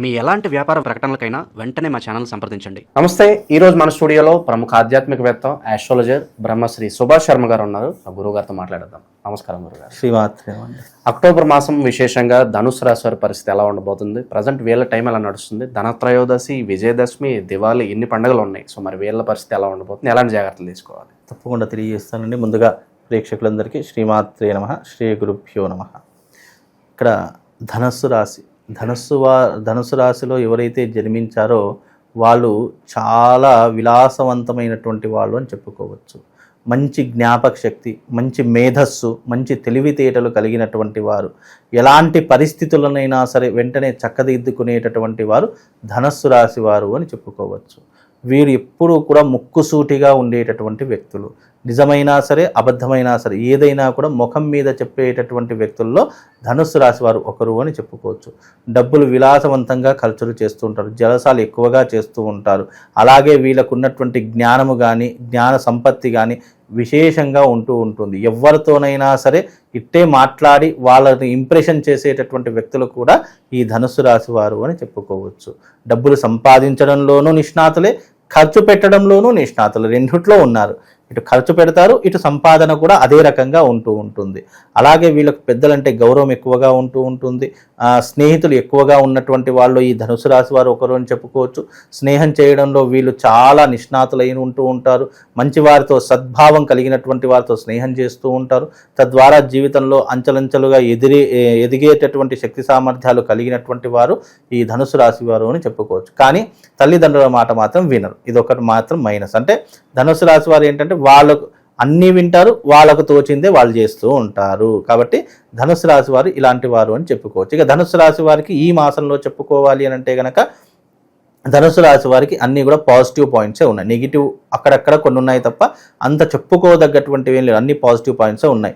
మీ ఎలాంటి వ్యాపార ప్రకటనలకైనా వెంటనే మా ఛానల్ సంప్రదించండి. నమస్తే ఈ రోజు మన స్టూడియోలో ప్రముఖ ఆధ్యాత్మికవేత్త ఆస్ట్రాలజర్ బ్రహ్మశ్రీ సుభాష్ శర్మ గారు ఉన్నారు. ఆ గురువు గారితో మాట్లాడదాం నమస్కారం గురుగారు శ్రీమాత్రే అక్టోబర్ మాసం విశేషంగా ధనుసు రాశి వారి పరిస్థితి ఎలా ఉండబోతుంది? ప్రజెంట్ వీళ్ళ టైం ఎలా నడుస్తుంది? ధనత్రయోదశి విజయదశమి దివాళి ఇన్ని పండుగలు ఉన్నాయి. సో మరి వీళ్ళ పరిస్థితి ఎలా ఉండబోతుంది? ఎలాంటి జాగ్రత్తలు తీసుకోవాలి? తప్పకుండా తెలియజేస్తానండి. ముందుగా ప్రేక్షకులందరికీ శ్రీమాత్రే నమ. శ్రీ గురుభ్యో నమ. ఇక్కడ ధనస్సు రాశి ధనస్సు వా ధనుసు రాశిలో ఎవరైతే జన్మించారో వాళ్ళు చాలా విలాసవంతమైనటువంటి వాళ్ళు అని చెప్పుకోవచ్చు. మంచి జ్ఞాపక శక్తి మంచి మేధస్సు మంచి తెలివితేటలు కలిగినటువంటి వారు. ఎలాంటి పరిస్థితులనైనా సరే వెంటనే చక్కదిద్దుకునేటటువంటి వారు ధనస్సు రాశి వారు అని చెప్పుకోవచ్చు. వీరు ఎప్పుడూ కూడా ముక్కుసూటిగా ఉండేటటువంటి వ్యక్తులు. నిజమైనా సరే అబద్ధమైనా సరే ఏదైనా కూడా ముఖం మీద చెప్పేటటువంటి వ్యక్తుల్లో ధనుస్సు రాశి వారు ఒకరు అని చెప్పుకోవచ్చు. డబ్బులు విలాసవంతంగా ఖర్చులు చేస్తూ ఉంటారు జలసాలు ఎక్కువగా చేస్తూ ఉంటారు. అలాగే వీళ్ళకు ఉన్నటువంటి జ్ఞానము కానీ జ్ఞాన సంపత్తి కానీ విశేషంగా ఉంటూ ఉంటుంది. ఎవరితోనైనా సరే ఇట్టే మాట్లాడి వాళ్ళని ఇంప్రెషన్ చేసేటటువంటి వ్యక్తులు కూడా ఈ ధనుస్సు రాశి వారు అని చెప్పుకోవచ్చు. డబ్బులు సంపాదించడంలోనూ నిష్ణాతులే ఖర్చు పెట్టడంలోనూ నిష్ణాతులు రెండిట్లో ఉన్నారు. ఇటు ఖర్చు పెడతారు ఇటు సంపాదన కూడా అదే రకంగా ఉంటూ ఉంటుంది. అలాగే వీళ్ళకు పెద్దలంటే గౌరవం ఎక్కువగా ఉంటూ ఉంటుంది. స్నేహితులు ఎక్కువగా ఉన్నటువంటి వాళ్ళు ఈ ధనుసు రాశి వారు ఒకరు అని చెప్పుకోవచ్చు. స్నేహం చేయడంలో వీళ్ళు చాలా నిష్ణాతులైన ఉంటూ ఉంటారు. మంచి వారితో సద్భావం కలిగినటువంటి వారితో స్నేహం చేస్తూ ఉంటారు. తద్వారా జీవితంలో అంచలంచలుగా ఎదిరి ఎదిగేటటువంటి శక్తి సామర్థ్యాలు కలిగినటువంటి వారు ఈ ధనుసు రాశి వారు అని చెప్పుకోవచ్చు. కానీ తల్లిదండ్రుల మాట మాత్రం వినరు. ఇది ఒకటి మాత్రం మైనస్. అంటే ధనుసు రాశి వారు ఏంటంటే వాళ్ళకు అన్నీ వింటారు వాళ్ళకు తోచిందే వాళ్ళు చేస్తూ ఉంటారు. కాబట్టి ధనుసు రాశి వారు ఇలాంటి వారు అని చెప్పుకోవచ్చు. ఇక ధనుసు రాశి వారికి ఈ మాసంలో చెప్పుకోవాలి అని అంటే కనుక ధనుసు రాశి వారికి అన్నీ కూడా పాజిటివ్ పాయింట్సే ఉన్నాయి. నెగిటివ్ అక్కడక్కడ కొన్ని ఉన్నాయి తప్ప అంత చెప్పుకోదగ్గటువంటివి ఏం లేవు. అన్ని పాజిటివ్ పాయింట్సే ఉన్నాయి.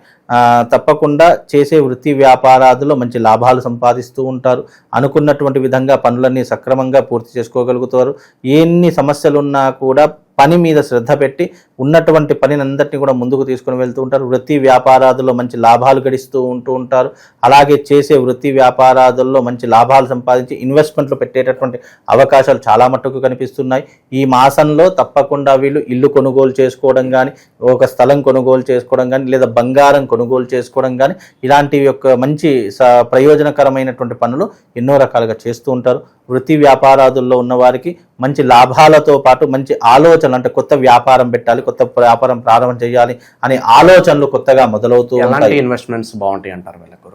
తప్పకుండా చేసే వృత్తి వ్యాపారాదులో మంచి లాభాలు సంపాదిస్తూ ఉంటారు. అనుకున్నటువంటి విధంగా పనులన్నీ సక్రమంగా పూర్తి చేసుకోగలుగుతారు. ఎన్ని సమస్యలు ఉన్నా కూడా పని మీద శ్రద్ధ పెట్టి ఉన్నటువంటి పనిని అందరినీ కూడా ముందుకు తీసుకుని వెళ్తూ ఉంటారు. వృత్తి వ్యాపారాదుల్లో మంచి లాభాలు గడిస్తూ ఉంటూ ఉంటారు. అలాగే చేసే వృత్తి వ్యాపారాదుల్లో మంచి లాభాలు సంపాదించి ఇన్వెస్ట్మెంట్లు పెట్టేటటువంటి అవకాశాలు చాలా మట్టుకు కనిపిస్తున్నాయి. ఈ మాసంలో తప్పకుండా వీళ్ళు ఇల్లు కొనుగోలు చేసుకోవడం కానీ ఒక స్థలం కొనుగోలు చేసుకోవడం కానీ లేదా బంగారం కొనుగోలు చేసుకోవడం కానీ ఇలాంటివి యొక్క మంచి స- ప్రయోజనకరమైనటువంటి పనులు ఎన్నో రకాలుగా చేస్తూ ఉంటారు. వృత్తి వ్యాపారాదుల్లో ఉన్న వారికి మంచి లాభాలతో పాటు మంచి ఆలోచనలు అంటే కొత్త వ్యాపారం పెట్టాలి కొత్త వ్యాపారం ప్రారంభం చేయాలి అనే ఆలోచనలు కొత్తగా మొదలవుతూ ఇన్వెస్ట్మెంట్స్ బాగుంటాయి అంటారు వీళ్ళ గురుగారు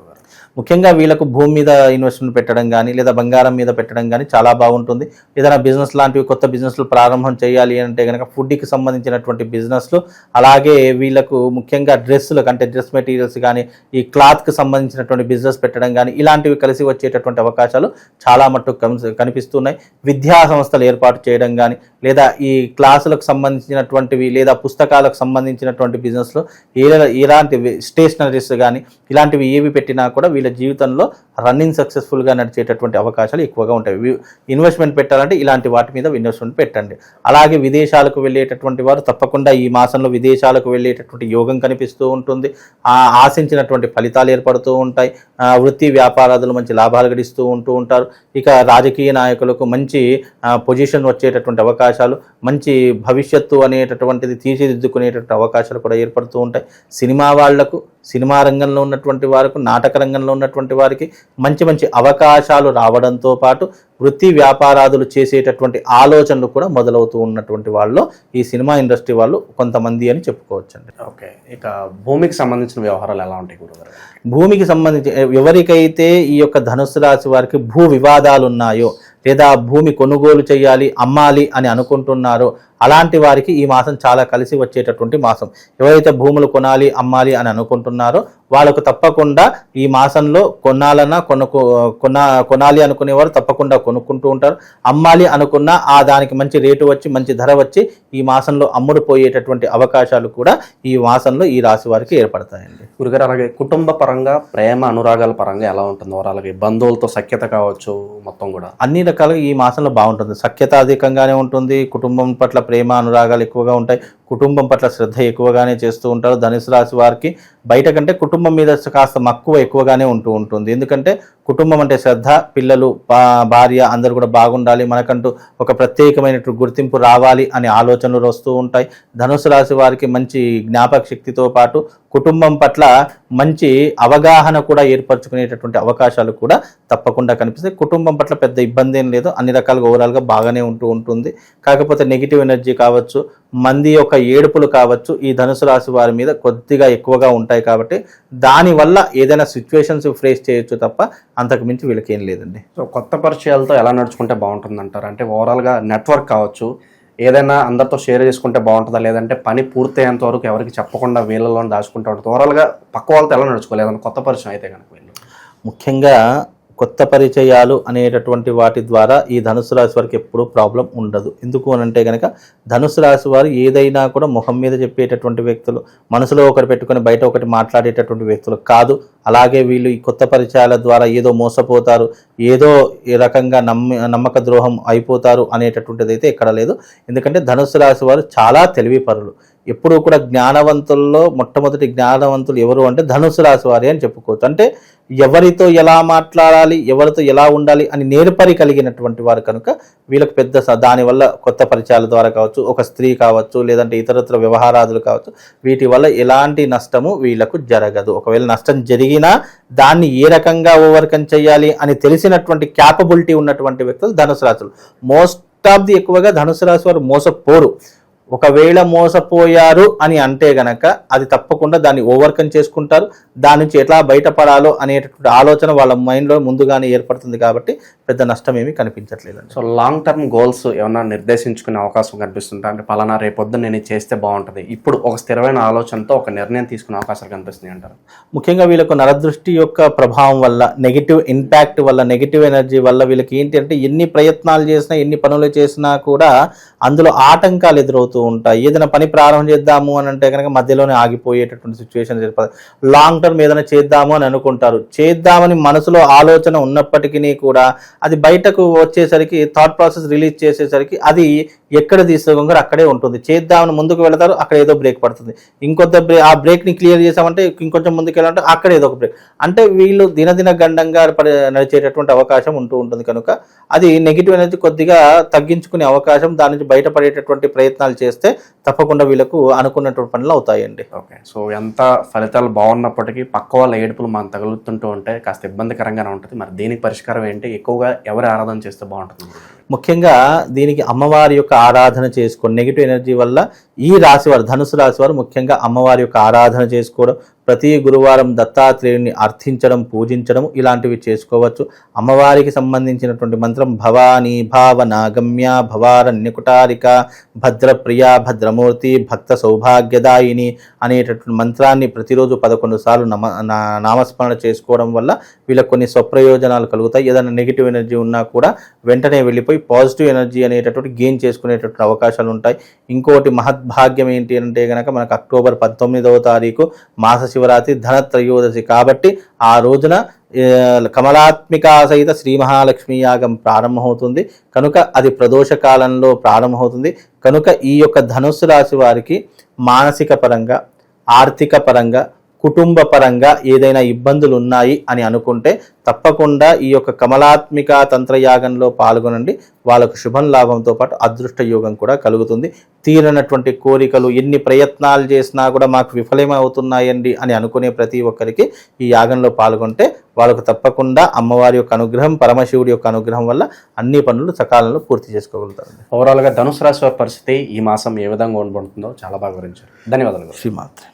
ముఖ్యంగా వీళ్ళకు భూమి మీద ఇన్వెస్ట్మెంట్ పెట్టడం కానీ లేదా బంగారం మీద పెట్టడం కానీ చాలా బాగుంటుంది. ఏదైనా బిజినెస్ లాంటివి కొత్త బిజినెస్లు ప్రారంభం చేయాలి అంటే కనుక ఫుడ్కి సంబంధించినటువంటి బిజినెస్లు అలాగే వీళ్ళకు ముఖ్యంగా డ్రెస్సులకు అంటే డ్రెస్ మెటీరియల్స్ కానీ ఈ క్లాత్కి సంబంధించినటువంటి బిజినెస్ పెట్టడం కానీ ఇలాంటివి కలిసి వచ్చేటటువంటి అవకాశాలు చాలా మట్టుకు కనిపిస్తున్నాయి. విద్యా సంస్థలు ఏర్పాటు చేయడం కానీ లేదా ఈ క్లాసులకు సంబంధించినటువంటివి లేదా పుస్తకాలకు సంబంధించినటువంటి బిజినెస్లో ఏ ఎలాంటి స్టేషనరీస్ కానీ ఇలాంటివి ఏవి పెట్టినా కూడా వీళ్ళ జీవితంలో రన్నింగ్ సక్సెస్ఫుల్గా నడిచేటటువంటి అవకాశాలు ఎక్కువగా ఉంటాయి. ఇన్వెస్ట్మెంట్ పెట్టాలంటే ఇలాంటి వాటి మీద ఇన్వెస్ట్మెంట్ పెట్టండి. అలాగే విదేశాలకు వెళ్ళేటటువంటి వారు తప్పకుండా ఈ మాసంలో విదేశాలకు వెళ్ళేటటువంటి యోగం కనిపిస్తూ ఉంటుంది. ఆశించినటువంటి ఫలితాలు ఏర్పడుతూ ఉంటాయి. వృత్తి వ్యాపారాదులు మంచి లాభాలు గడిస్తూ ఉంటూ ఉంటారు. ఇక రాజకీయ నాయకులకు మంచి పొజిషన్ వచ్చేటటువంటి అవకాశాలు మంచి భవిష్యత్తు అనేటటువంటిది తీర్చిదిద్దుకునేటటువంటి అవకాశాలు కూడా ఏర్పడుతూ ఉంటాయి. సినిమా వాళ్ళకు సినిమా రంగంలో ఉన్నటువంటి వారికి నాటక రంగంలో ఉన్నటువంటి వారికి మంచి మంచి అవకాశాలు రావడంతో పాటు వృత్తి వ్యాపారాదులు చేసేటటువంటి ఆలోచనలు కూడా మొదలవుతూ ఉన్నటువంటి వాళ్ళు ఈ సినిమా ఇండస్ట్రీ వాళ్ళు కొంతమంది అని చెప్పుకోవచ్చండి. ఓకే. ఇక భూమికి సంబంధించిన వ్యవహారాలు ఎలా ఉంటాయి గురుగారు? భూమికి సంబంధించి ఎవరికైతే ఈ యొక్క ధనుసు రాశి వారికి భూ వివాదాలు ఉన్నాయో లేదా భూమి కొనుగోలు చేయాలి అమ్మాలి అని అనుకుంటున్నారో అలాంటి వారికి ఈ మాసం చాలా కలిసి వచ్చేటటువంటి మాసం. ఎవరైతే భూములు కొనాలి అమ్మాలి అని అనుకుంటున్నారో వాళ్ళకు తప్పకుండా ఈ మాసంలో కొనాలన్నా కొనుక్కో కొనా కొనాలి అనుకునేవారు తప్పకుండా కొనుక్కుంటూ ఉంటారు. అమ్మాలి అనుకున్నా ఆ దానికి మంచి రేటు వచ్చి మంచి ధర వచ్చి ఈ మాసంలో అమ్ముడు పోయేటటువంటి అవకాశాలు కూడా ఈ మాసంలో ఈ రాశి వారికి ఏర్పడతాయండి. గురుగారు అలాగే కుటుంబ పరంగా ప్రేమ అనురాగాల పరంగా ఎలా ఉంటుంది? అలాగే బంధువులతో సఖ్యత కావచ్చు మొత్తం కూడా. అన్ని రకాలుగా ఈ మాసంలో బాగుంటుంది. సఖ్యత అధికంగానే ఉంటుంది. కుటుంబం పట్ల ప్రేమ అనురాగాలు ఎక్కువగా ఉంటాయి. కుటుంబం పట్ల శ్రద్ధ ఎక్కువగానే చేస్తూ ఉంటారు. ధనుసు రాశి వారికి బయట కంటే కుటుంబం మీద కాస్త మక్కువ ఎక్కువగానే ఉంటూ ఉంటుంది. ఎందుకంటే కుటుంబం అంటే శ్రద్ధ పిల్లలు భార్య అందరూ కూడా బాగుండాలి. మనకంటూ ఒక ప్రత్యేకమైనటువంటి గుర్తింపు రావాలి అనే ఆలోచనలు వస్తూ ఉంటాయి. ధనుసు రాశి వారికి మంచి జ్ఞాపక శక్తితో పాటు కుటుంబం పట్ల మంచి అవగాహన కూడా ఏర్పరచుకునేటటువంటి అవకాశాలు కూడా తప్పకుండా కనిపిస్తాయి. కుటుంబం పట్ల పెద్ద ఇబ్బంది ఏం లేదు. అన్ని రకాలుగా ఓవరాల్గా బాగానే ఉంటూ ఉంటుంది. కాకపోతే నెగిటివ్ ఎనర్జీ కావచ్చు మంది యొక్క ఏడుపులు కావచ్చు ఈ ధనుసు రాశి వారి మీద కొద్దిగా ఎక్కువగా ఉంటాయి కాబట్టి దానివల్ల ఏదైనా సిచ్యువేషన్స్ ఫేస్ చేయొచ్చు తప్ప అంతకు మించి వీళ్ళకి ఏం లేదండి. సో కొత్త పరిచయాలతో ఎలా నడుచుకుంటే బాగుంటుంది అంటారు అంటే ఓవరాల్గా నెట్వర్క్ కావచ్చు ఏదైనా అందరితో షేర్ చేసుకుంటే బాగుంటుందా? లేదంటే పని పూర్తయ్యేంత వరకు ఎవరికి చెప్పకుండా వీళ్ళలో దాచుకుంటూ ఉంటుంది. ఓవరాల్గా పక్క వాళ్ళతో ఎలా నడుచుకోవాలి? ఏదైనా కొత్త పరిచయం అయితే కనుక వీళ్ళు. ముఖ్యంగా కొత్త పరిచయాలు అనేటటువంటి వాటి ద్వారా ఈ ధనుసు రాశి వారికి ఎప్పుడూ ప్రాబ్లం ఉండదు. ఎందుకు అని అంటే కనుక ధనుసు రాశి వారు ఏదైనా కూడా ముఖం మీద చెప్పేటటువంటి వ్యక్తులు మనసులో ఒకటి పెట్టుకొని బయట ఒకటి మాట్లాడేటటువంటి వ్యక్తులు కాదు. అలాగే వీళ్ళు ఈ కొత్త పరిచయాల ద్వారా ఏదో మోసపోతారు ఏదో ఈ రకంగా నమ్మి నమ్మక ద్రోహం అయిపోతారు అనేటటువంటిది అయితే ఎక్కడ లేదు. ఎందుకంటే ధనుసు రాశి వారు చాలా తెలివి పరులు ఎప్పుడూ కూడా జ్ఞానవంతుల్లో మొట్టమొదటి జ్ఞానవంతులు ఎవరు అంటే ధనుసు రాశి వారి అని చెప్పుకోవచ్చు. అంటే ఎవరితో ఎలా మాట్లాడాలి ఎవరితో ఎలా ఉండాలి అని నేర్పరి కలిగినటువంటి వారు కనుక వీళ్ళకి పెద్ద స- దానివల్ల కొత్త పరిచయాల ద్వారా కావచ్చు ఒక స్త్రీ కావచ్చు లేదంటే ఇతరత్ర వ్యవహారాదులు కావచ్చు వీటి వల్ల ఎలాంటి నష్టము వీళ్ళకు జరగదు. ఒకవేళ నష్టం జరిగినా దాన్ని ఏ రకంగా ఓవర్కమ్ చేయాలి అని తెలిసినటువంటి క్యాపబిలిటీ ఉన్నటువంటి వ్యక్తులు ధనుసు రాశులు. మోస్ట్ ఆఫ్ ది ఎక్కువగా ధనుసు రాశి వారు మోసపోరు. ఒకవేళ మోసపోయారు అని అంటే గనక అది తప్పకుండా దాన్ని ఓవర్కమ్ చేసుకుంటారు. దాని నుంచి ఎట్లా బయటపడాలో అనేటటువంటి ఆలోచన వాళ్ళ మైండ్లో ముందుగానే ఏర్పడుతుంది కాబట్టి పెద్ద నష్టం ఏమీ కనిపించట్లేదండి. సో లాంగ్ టర్మ్ గోల్స్ ఏమన్నా నిర్దేశించుకునే అవకాశం కనిపిస్తుంటా అంటే పలానా రేపొద్దున నేను చేస్తే బాగుంటుంది. ఇప్పుడు ఒక స్థిరమైన ఆలోచనతో ఒక నిర్ణయం తీసుకునే అవకాశాలు కనిపిస్తున్నాయి అంటారు. ముఖ్యంగా వీళ్ళకు నరదృష్టి యొక్క ప్రభావం వల్ల నెగిటివ్ ఇంపాక్ట్ వల్ల నెగిటివ్ ఎనర్జీ వల్ల వీళ్ళకి ఏంటి అంటే ఎన్ని ప్రయత్నాలు చేసినా ఎన్ని పనులు చేసినా కూడా అందులో ఆటంకాలు ఎదురవుతూ ఉంటాయి. ఏదైనా పని ప్రారంభం చేద్దాము అని అంటే కనుక మధ్యలోనే ఆగిపోయేటటువంటి సిచ్యువేషన్ ఏర్పడదు లాంగ్ టర్మ్ ఏదైనా చేద్దాము అని అనుకుంటారు. చేద్దామని మనసులో ఆలోచన ఉన్నప్పటికీ కూడా అది బయటకు వచ్చేసరికి థాట్ ప్రాసెస్ రిలీజ్ చేసేసరికి అది ఎక్కడ తీసుకోగలరు అక్కడే ఉంటుంది. చేద్దామని ముందుకు వెళతారు అక్కడ ఏదో బ్రేక్ పడుతుంది. ఇంకొంత బ్రేక్ ఆ బ్రేక్ని క్లియర్ చేసామంటే ఇంకొంచెం ముందుకు వెళ్ళాలంటే అక్కడ ఏదో ఒక బ్రేక్ అంటే వీళ్ళు దినదిన గండంగా నడిచేటటువంటి అవకాశం ఉంటూ ఉంటుంది కనుక అది నెగిటివ్ ఎనర్జీ కొద్దిగా తగ్గించుకునే అవకాశం దాని నుంచి బయటపడేటటువంటి ప్రయత్నాలు చేస్తారు. చేస్తే తప్పకుండా వీళ్ళకు అనుకున్నటువంటి పనులు అవుతాయండి. ఓకే. సో ఎంత ఫలితాలు బాగున్నప్పటికీ పక్క వాళ్ళ ఏడుపులు మనం తగులుతుంటూ ఉంటే కాస్త ఇబ్బందికరంగానే ఉంటుంది. మరి దీనికి పరిష్కారం ఏంటి? ఎక్కువగా ఎవరి ఆరాధన చేస్తే బాగుంటుంది? ముఖ్యంగా దీనికి అమ్మవారి యొక్క ఆరాధన చేసుకోండి నెగిటివ్ ఎనర్జీ వల్ల ఈ రాశి వారు ధనుసు రాశి వారు ముఖ్యంగా అమ్మవారి యొక్క ఆరాధన చేసుకోవడం ప్రతి గురువారం దత్తాత్రేయుని అర్థించడం పూజించడం ఇలాంటివి చేసుకోవచ్చు. అమ్మవారికి సంబంధించినటువంటి మంత్రం భవానీ భావన గమ్య భవారణ్యకుటారిక భద్రప్రియ భద్రమూర్తి భక్త సౌభాగ్యదాయిని అనేటటువంటి మంత్రాన్ని ప్రతిరోజు పదకొండు సార్లు నమ నా- నామస్మరణ చేసుకోవడం వల్ల వీళ్ళకి కొన్ని స్వప్రయోజనాలు కలుగుతాయి. ఏదైనా నెగిటివ్ ఎనర్జీ ఉన్నా కూడా వెంటనే వెళ్ళిపోయి పాజిటివ్ ఎనర్జీ అనేటటువంటి గెయిన్ చేసుకునేటటువంటి అవకాశాలు ఉంటాయి. ఇంకోటి మహద్భాగ్యం ఏంటి అంటే కనుక మనకు అక్టోబర్ పంతొమ్మిదవ తారీఖు మాస శివరాత్రి ధనత్రయోదశి కాబట్టి ఆ రోజున ఏ, కమలాత్మిక సహిత శ్రీ మహాలక్ష్మి యాగం ప్రారంభమవుతుంది. కనుక అది ప్రదోష కాలంలో ప్రారంభమవుతుంది. కనుక ఈ యొక్క ధనుస్సు రాశి వారికి మానసిక పరంగా ఆర్థిక పరంగా కుటుంబ పరంగా ఏదైనా ఇబ్బందులు ఉన్నాయి అని అనుకుంటే తప్పకుండా ఈ యొక్క కమలాత్మిక తంత్రయాగంలో పాల్గొనండి. వాళ్ళకు శుభం లాభంతో పాటు అదృష్ట యోగం కూడా కలుగుతుంది. తీరనటువంటి కోరికలు ఎన్ని ప్రయత్నాలు చేసినా కూడా మాకు విఫలమవుతున్నాయండి అని అనుకునే ప్రతి ఒక్కరికి ఈ యాగంలో పాల్గొంటే వాళ్ళకు తప్పకుండా అమ్మవారి యొక్క అనుగ్రహం పరమశివుడి యొక్క అనుగ్రహం వల్ల అన్ని పనులు సకాలంలో పూర్తి చేసుకోగలుగుతారు ఓవరాల్గా ధనుసు రాశి వారి పరిస్థితి ఈ మాసం ఏ విధంగా ఉండబడుతుందో చాలా బాగా వివరించారు. ధన్యవాదాలు. శ్రీమాత్రే.